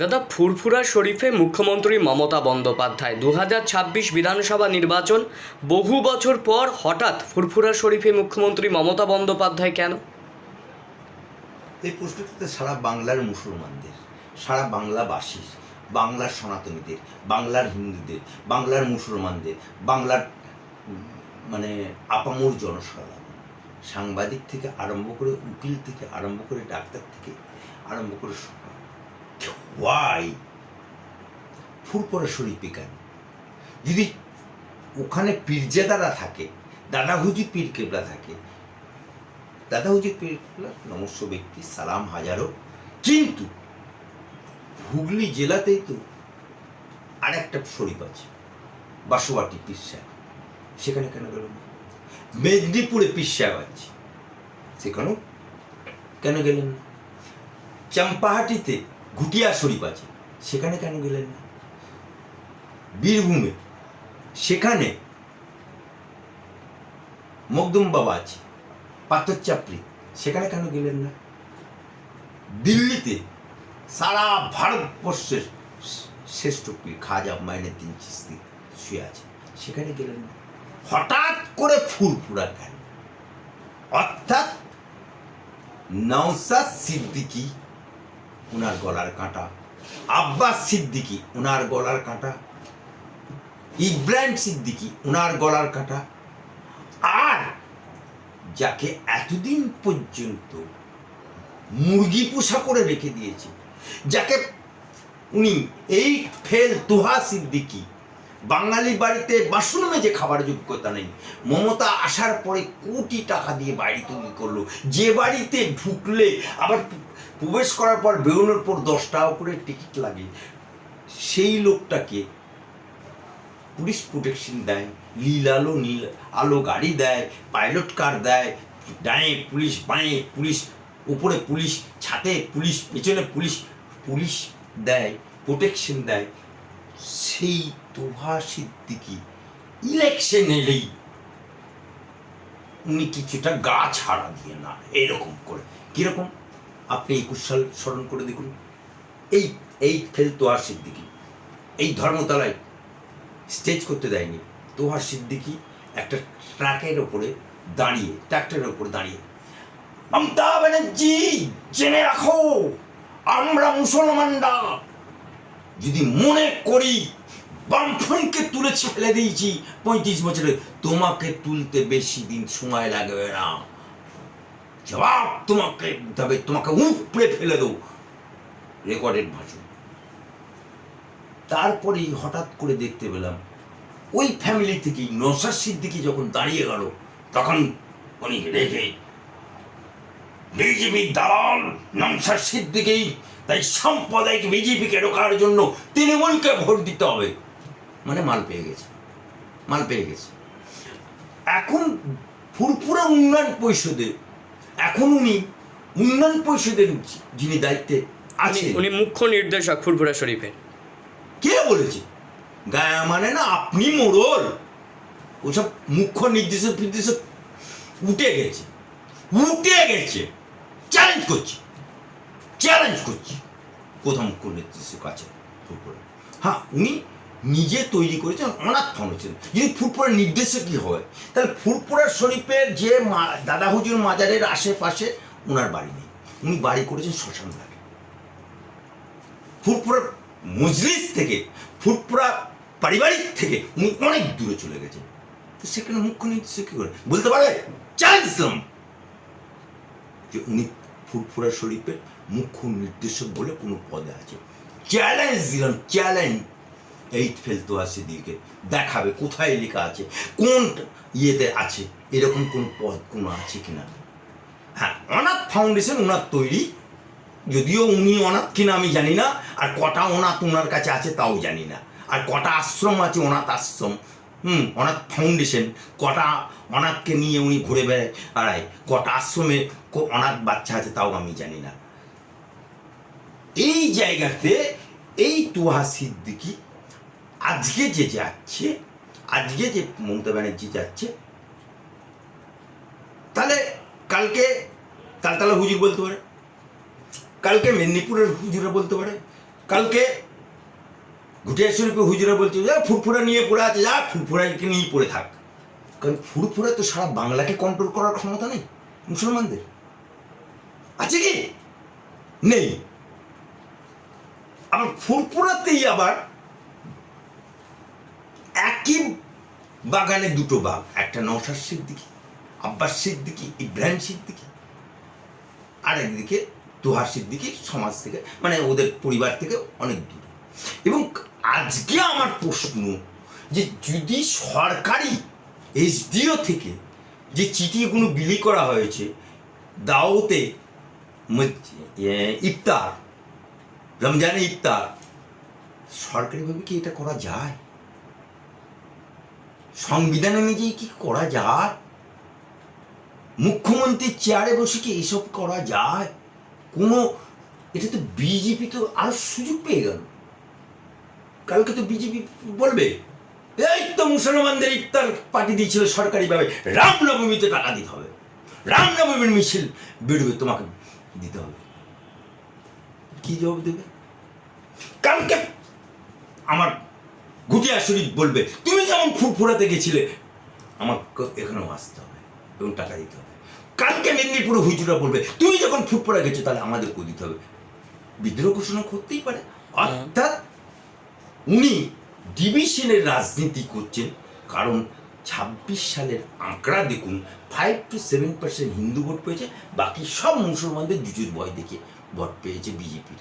দাদা, ফুরফুরা শরীফে মুখ্যমন্ত্রী মমতা বন্দ্যোপাধ্যায়। দু বিধানসভা নির্বাচন, বহু বছর পর হঠাৎ ফুরফুরা শরীফে মুখ্যমন্ত্রী মমতা বন্দ্যোপাধ্যায় কেন? এই প্রশ্নটিতে সারা বাংলার মুসলমানদের, সারা বাংলাবাসীর, বাংলার সনাতনীদের, বাংলার হিন্দুদের, বাংলার মুসলমানদের, বাংলার মানে আপামর জনসাধারণ, সাংবাদিক থেকে আরম্ভ করে উকিল থেকে আরম্ভ করে ডাক্তার থেকে আরম্ভ করে ওয়াই ফুরপরা শরীফে কেন যদি ওখানে পীরজাদারা থাকে দাদা হুজুর পীর কেবলা থাকে দাদা হুজুর পীর কেবলা নমস্য ব্যক্তি, সালাম হাজারো। কিন্তু হুগলি জেলাতেই তো আর একটা শরীফ আছে বাসোয়াটি পীর সেখানে কেন গেল না? মেদিনীপুরে পীর সাহেব আছে। সেখানেও কেন গেলেন না? চাম্পাহাটিতে ঘুটিয়া শরীফ আছে। সেখানে কেন গেলেন না? বীরভূমে। সেখানে মকদুম বাবা আছে, পাথর চাপড়ি। সেখানে কেন গেলেন না? দিল্লিতে সারা ভারতবর্ষের শ্রেষ্ঠ পীর খাজা মাইনুদ্দিন চিস্তি শুয়ে আছে। সেখানে গেলেন না। হঠাৎ করে ফুরফুরা কেন? অর্থাৎ নওসাদ সিদ্দিকী ওনার গলার কাঁটা। আব্বাস সিদ্দিকি ওনার গলার কাঁটা। ইব্রাহিম সিদ্দিকি ওনার গলার কাঁটা। আর যাকে এতদিন পর্যন্ত মুরগি পোষা করে রেখে দিয়েছে, যাকে উনি এই ফেল তোহা সিদ্দিকি বাঙালি বাড়িতে বাসন যে খাবার যোগ্যতা নেই। মমতা আসার পরে কোটি টাকা দিয়ে বাড়ি তৈরি করল। যে বাড়িতে ঢুকলে আবার প্রবেশ করার পর বেরোনোর পর দশ টাকা করে টিকিট লাগে। সেই লোকটাকে পুলিশ প্রোটেকশন দেয়, নীল আলো নীল আলো গাড়ি দেয়, পাইলট কার দেয় ডায়ে পুলিশ, বাঁয়ে পুলিশ, উপরে পুলিশ ছাতে পুলিশ, পেছনে পুলিশ পুলিশ দেয়, প্রোটেকশন দেয়। সেই তোহা সিদ্দিকি ইলেকশন এলেই উনি কিছুটা গা ছাড়া দিয়ে না, এরকম করে। কীরকম? আপনি একুশ সাল স্মরণ করে দেখুন। এই এই ফেল তোহা সিদ্দিকি, এই ধর্মতলায় স্টেজ করতে দেয়নি। তোহা সিদ্দিকি একটা ট্রাকের ওপরে দাঁড়িয়ে ট্রাক্টরের ওপরে দাঁড়িয়ে, মমতা ব্যানার্জি, জেনে রাখো, আমরা মুসলমানরা যদি মনে করি বামফ্রন্টকে তুলেছে, ফেলে দিয়েছি, পঁয়ত্রিশ বছরে, তোমাকে তুলতে বেশি দিন সময় লাগবে না। জবাব তোমাকে তবে তোমাকে উপড়ে ফেলে দেবো। রেকর্ডেড ভাষণ তারপরেই হঠাৎ করে দেখতে পেলাম, ওই ফ্যামিলি থেকেই নসার সিদ্দিকি যখন দাঁড়িয়ে গেল, তখন উনি রেখে বিজেপির দালাল নমসার সিদ্দিকি তাই সাম্প্রদায়িক বিজেপিকে রোকার জন্য তৃণমূলকে ভোট দিতে হবে। মানে মাল পেয়ে গেছে। মাল পেয়ে গেছে। এখন ফুরফুরা উন্নয়ন পরিষদে এখন উনি উন্নয়ন পরিষদের যিনি দায়িত্বে আছেন। উনি মুখ্য নির্দেশক ফুরফুরা শরীফের। কে বলেছে? গায়া মানে না আপনি মোড়ল। ওসব মুখ্য নির্দেশক ফির্দেশক উঠে গেছে। উঠে গেছে। চ্যালেঞ্জ করছি। চ্যালেঞ্জ করছি। মুখ্য নির্দেশক আছে ফুটবল হ্যাঁ উনি নিজে তৈরি করেছেন অনাথ হয়েছেন যদি ফুটবলের নির্দেশকই হয়? তাহলে ফুরপুরা শরীফের যে দাদা হুজুর মাজারের আশেপাশে ওনার বাড়ি নেই। উনি বাড়ি করেছেন শ্মশান ঘাটে। ফুটপুরা মজলিস থেকে ফুটপুরা পারিবারিক থেকে উনি অনেক দূরে চলে গেছেন। তো সেখানে মুখ্য নির্দেশক কি করে? বলতে পারে চ্যালেঞ্জ যে উনি ফুটফুরা শরীফের মুখ্য নির্দেশক বলে কোনো পদে আছে। চ্যালেঞ্জ দিলাম, চ্যালেঞ্জ। এইট ফেলতো আছে দিকে। দেখাবে কোথায় লেখা আছে, কোন ইয়েতে আছে, এরকম কোন পদ কোনো আছে কিনা। হ্যাঁ অনাথ ফাউন্ডেশন ওনার তৈরি। যদিও উনি অনাথ কিনা আমি জানি না, আর কটা অনাথ ওনার কাছে আছে তাও জানি না। আর কটা আশ্রম আছে, অনাথ আশ্রম। হুম, অনাথ ফাউন্ডেশন, কটা অনাথকে নিয়ে উনি ঘুরে বেড়ায় বেড়ায় কটা আশ্রমে অনাথ বাচ্চা আছে তাও আমি জানি না। এই জায়গাতে এই তুহা সিদ্দিকি আজকে যে যাচ্ছে, আজকে যে মমতা ব্যানার্জি যাচ্ছে, তাহলে কালকে তালতলা হুজুর বলতে পারে, কালকে মেদিনীপুরের হুজুরা বলতে পারে, কালকে ঘুটিয়া শরীফে হুজুরা বলছে, যা ফুরফুরা নিয়ে পড়ে আছে, যা ফুরফুরাকে নিয়ে পড়ে থাক। কারণ ফুরফুরা তো সারা বাংলাকে কন্ট্রোল করার ক্ষমতা নেই, মুসলমানদের। আছে কি? নেই। আবার ফুরফুরাতেই আবার একই বাগানে দুটো বাঘ, একটা নৌসার সিদ্দিকি, আব্বাস সিদ্দিকি, ইব্রাহিম সিদ্দিকি, আর একদিকে তুহার সিদ্দিকি সমাজ থেকে মানে ওদের পরিবার থেকে অনেক দূরে। এবং আজকে আমার প্রশ্ন যে যদি সরকারি এসডিও থেকে যে চিঠিগুলো বিলি করা হয়েছে, দাওতে ইফতার, রমজানে ইফতার, সরকারিভাবে কি এটা করা যায়? সংবিধান অনুযায়ী কি করা যায়? মুখ্যমন্ত্রীর চেয়ারে বসে কি এসব করা যায়? কোনো এটা তো বিজেপি তো আরও সুযোগ পেয়ে গেল। কালকে তো বিজেপি বলবে এই তো মুসলমানদের ইফতার পার্টি দিয়েছিল সরকারিভাবে রামনবমীতে টাকা দিতে হবে। রামনবমীর মিছিল বেরোবে তোমাকে দিতে হবে। কি জবাব দেবে? কালকে আমার ঘুটিয়া শরীফ বলবে তুমি যেমন ফুরফুরাতে গেছিলে আমাকে এখানেও আসতে হবে এবং টাকা দিতে হবে। কালকে মেদিনীপুরে হুজুরা বলবে তুমি যখন ফুরফুরা গেছো তাহলে আমাদেরকেও দিতে হবে। বিদ্রোহ ঘোষণা করতেই পারে। অর্থাৎ উনি ডিভিশনের রাজনীতি করছেন। কারণ ছাব্বিশ সালের আঁকড়া দেখুন five two seven percent Hindu vote পেয়েছে, বাকি সব মুসলমানদের জুজুর ভয় দেখে ভোট পেয়েছে বিজেপির।